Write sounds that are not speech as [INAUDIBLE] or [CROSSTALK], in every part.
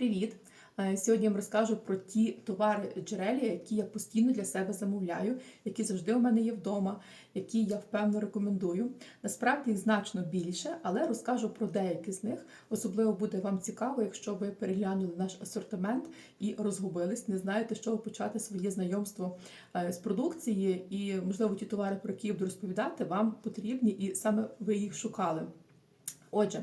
Привіт! Е, Сьогодні я вам розкажу про ті товари джерелі, які я постійно для себе замовляю, які завжди у мене є вдома, які я впевнено рекомендую. Насправді їх значно більше, але розкажу про деякі з них. Особливо буде вам цікаво, якщо ви переглянули наш асортимент і розгубились, не знаєте, з чого почати своє знайомство е, з продукції, і можливо ті товари, про які я буду розповідати, вам потрібні, і саме ви їх шукали. Отже,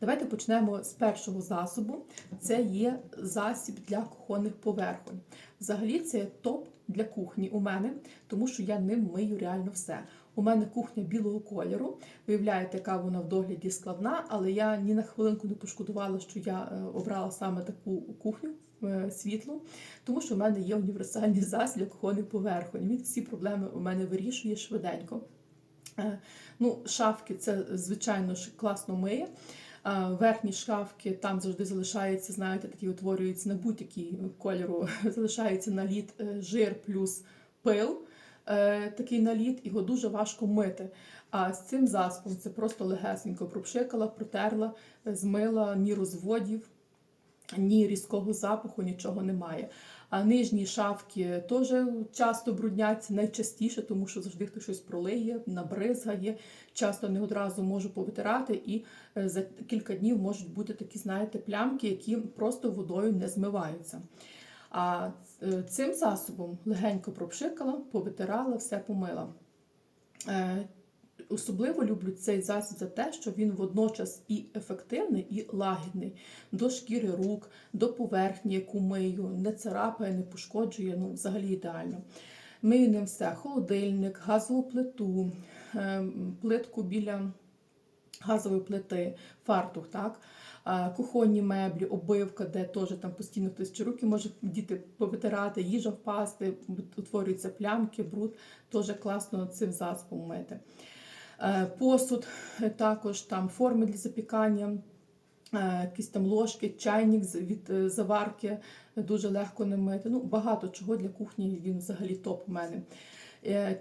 давайте почнемо з першого засобу. Це є засіб для кухонних поверхонь. Взагалі, це топ для кухні у мене, тому що я ним мию реально все. У мене кухня білого кольору. Виявляєте, яка вона в догляді складна, але я ні на хвилинку не пошкодувала, що я е, обрала саме таку кухню е, світлу, тому що в мене є універсальний [LAUGHS] засіб для кухонних поверхонь. Він всі проблеми у мене вирішує швиденько. Е, Ну, шафки це, звичайно ж, класно миє. Е, Верхні шкафки, там завжди залишається, знаєте, такі утворюються на будь-який кольору, [LAUGHS] залишається наліт е, жир плюс пил. е, Такий наліт, його дуже важко мити. А з цим засобом це просто легесенько пропшикала, протерла, змила, ні розводів, ні різкого запаху, нічого немає. А нижні шафки теж часто брудняться, найчастіше, тому що завжди хтось щось пролиє, набризгає. Часто не одразу можу повитирати, і е, за кілька днів можуть бути такі, знаєте, плямки, які просто водою не змиваються. А е, цим засобом легенько пропшикала, повитирала, все помила. Особливо люблю цей засіб за те, що він водночас і ефективний, і лагідний до шкіри рук, до поверхні, яку мию, не царапає, не пошкоджує, ну взагалі ідеально. Мию ним все: холодильник, газову плиту, е, плитку біля газової плити, фартух, так? кухонні меблі, обивка, де теж там постійно хтось чи руки може діти повитирати, їжа впасти, утворюються плямки, бруд, теж класно цим засобом мити. Е, Посуд е, також там форми для запікання, е, якісь там ложки, чайник від заварки дуже легко не мити. Ну, багато чого для кухні він взагалі топ у мене.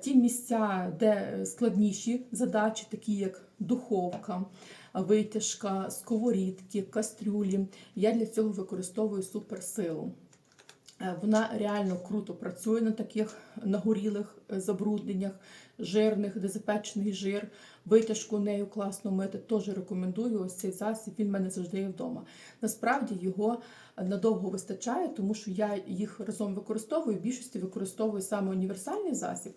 Ті місця, де складніші задачі, такі як духовка, витяжка, сковорідки, кастрюлі, я для цього використовую суперсилу. Е, Вона реально круто працює на таких нагорілих е, забрудненнях, жирних, де запечений жир. Витяжку нею класно мити. Теж рекомендую ось цей засіб. Він в мене завжди є вдома. Насправді його надовго вистачає, тому що я їх разом використовую. В більшості використовую саме універсальний засіб.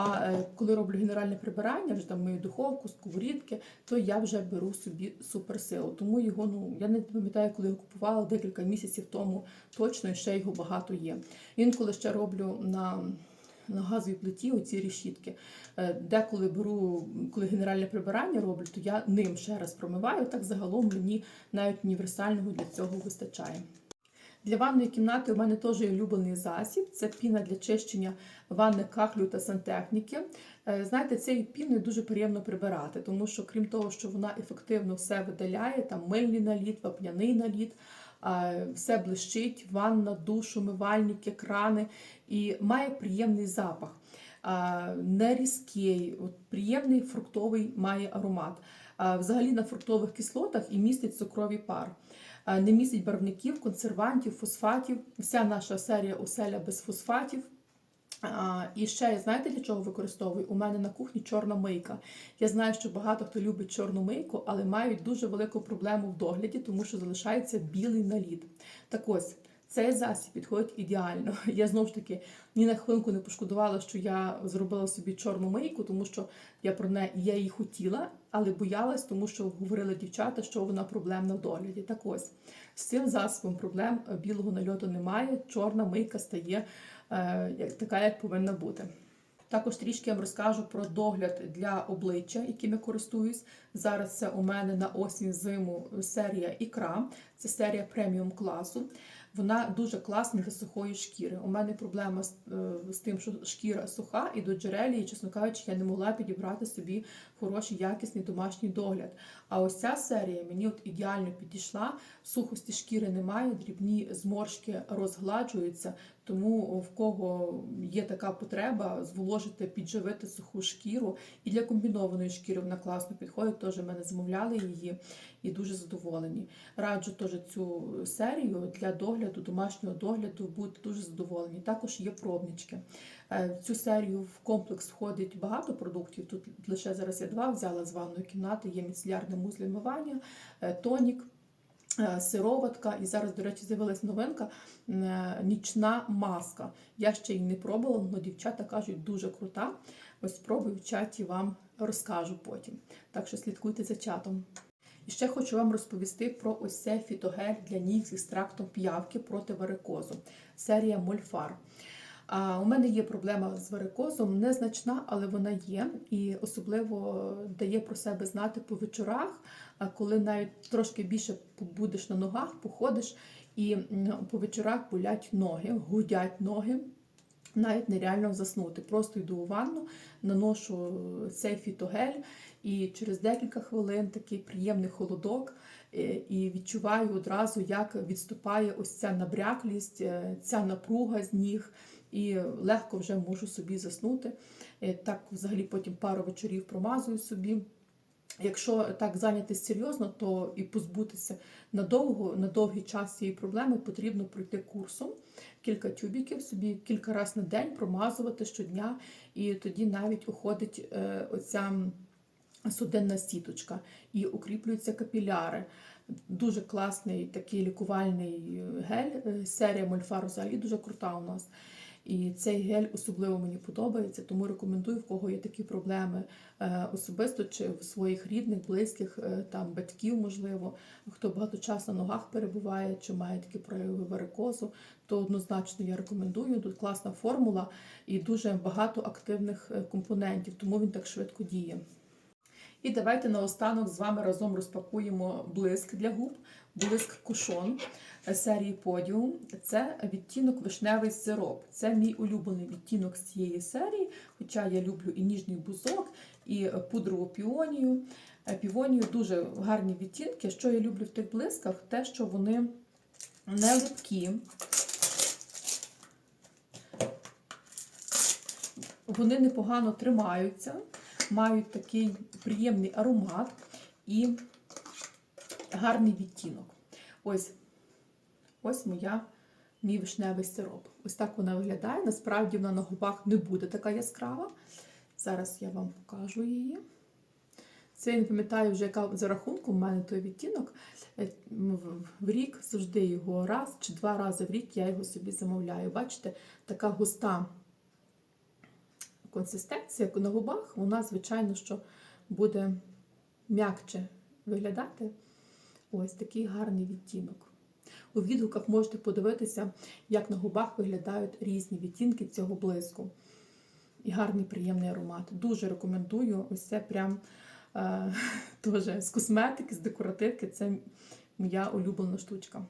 А е, коли роблю генеральне прибирання, вже там мою духовку, сковорідки, то я вже беру собі суперсилу. Тому його, ну я не пам'ятаю, коли його купувала декілька місяців тому точно, і ще його багато є. Інколи ще роблю на. На газовій плиті оці решітки. Е, Деколи беру, коли генеральне прибирання роблю, то я ним ще раз промиваю. Так загалом мені навіть універсального для цього вистачає. Для ванної кімнати у мене теж є улюблений засіб. Це піна для чищення ванни кахлю та сантехніки. Е, Знаєте, цією піною дуже приємно прибирати, тому що крім того, що вона ефективно все видаляє, там мильний наліт, вапняний наліт, все блищить, ванна, душ, умивальники, крани і має приємний запах. Не різкий, от, приємний фруктовий має аромат. Взагалі на фруктових кислотах і містить цукровий пар. Не містить барвників, консервантів, фосфатів. Вся наша серія оселя без фосфатів. І ще знаєте для чого використовую? У мене на кухні чорна мийка. Я знаю, що багато хто любить чорну мийку, але мають дуже велику проблему в догляді, тому що залишається білий наліт. Так ось. Цей засіб підходить ідеально. [LAUGHS] Я знову ж таки ні на хвилинку не пошкодувала, що я зробила собі чорну мийку, тому що я про неї я її хотіла, але боялась, тому що говорили дівчата, що вона проблемна в догляді. Так ось з цим засобом проблем е, білого нальоту немає. Чорна мийка стає е, така, як повинна бути. Також трішки я вам розкажу про догляд для обличчя, яким я користуюсь. Зараз це у мене на осінь зиму серія ікра, це серія преміум класу. Вона дуже класна для сухої шкіри. У мене проблема з, е, з тим, що шкіра суха, і до джерелі, чесно кажучи, я не могла підібрати собі хороший, якісний домашній догляд. А ось ця серія мені от ідеально підійшла. Сухості шкіри немає, дрібні зморшки розгладжуються. Тому в кого є така потреба зволожити, підживити суху шкіру. І для комбінованої шкіри вона класно підходить. Теж мене замовляли її і дуже задоволені. Раджу теж цю серію для догляду, домашнього догляду, будете дуже задоволені. Також є пробнички. Е, цю серію в комплекс входить багато продуктів. Тут лише зараз я два взяла з ванної кімнати. Є міцелярне музлі е, тонік. е, Сироватка, і зараз, до речі, з'явилась новинка нічна маска. Я ще її не пробувала, але дівчата кажуть, дуже крута. Ось спробую в чаті вам розкажу потім. Так що слідкуйте за чатом. І ще хочу вам розповісти про ось цей фітогель для ніг з екстрактом п'явки проти варикозу. Серія Мольфар. У мене є проблема з варикозом, незначна, але вона є, і особливо дає про себе знати по вечорах, коли навіть трошки більше будеш на ногах, походиш, і по вечорах болять ноги, гудять ноги. Навіть нереально заснути. Просто йду у ванну, наношу цей фітогель, і через декілька хвилин такий приємний холодок, е, і відчуваю одразу, як відступає ось ця набряклість, е, ця напруга з ніг, і легко вже можу собі заснути. Е, Так, взагалі, потім пару вечорів промазую собі. Якщо так зайнятися серйозно, то і позбутися надовго, на довгий час цієї проблеми потрібно пройти курсом кілька тюбіків, собі кілька разів на день промазувати щодня, і тоді навіть уходить е, оця м, судинна сіточка і укріплюються капіляри. Дуже класний такий лікувальний гель. Е, Серія Мольфар взагалі дуже крута у нас. І цей гель особливо мені подобається, тому рекомендую, в кого є такі проблеми е, особисто чи в своїх рідних, близьких, е, там батьків, можливо, хто багато часу на ногах перебуває, чи має такі прояви варикозу, то однозначно я рекомендую. Тут класна формула і дуже багато активних е, компонентів, тому він так швидко діє. І давайте наостанок з вами разом розпакуємо блиск для губ, блиск кушон серії Подіум. Це відтінок вишневий сироп. Це мій улюблений відтінок з цієї серії, хоча я люблю і ніжний бузок, і пудрову піонію. Е, Півонію дуже гарні відтінки. Що я люблю в тих блисках, те, що вони не липкі. Вони непогано тримаються, мають такий приємний аромат і гарний відтінок. Ось, ось моя мій вишневий сироп. Ось так вона виглядає. Насправді вона на губах не буде така яскрава. Зараз я вам покажу її. Це я не пам'ятаю вже, яка за рахунком у мене той відтінок. Е, в- рік завжди його раз чи два рази в рік я його собі замовляю. Бачите, така густа консистенція на губах, вона, звичайно, що буде м'якче виглядати. Ось такий гарний відтінок. У відгуках можете подивитися, як на губах виглядають різні відтінки цього блиску. І гарний приємний аромат. Дуже рекомендую. Ось це прям е, [LAUGHS] теж з косметики, з декоративки. Це моя улюблена штучка.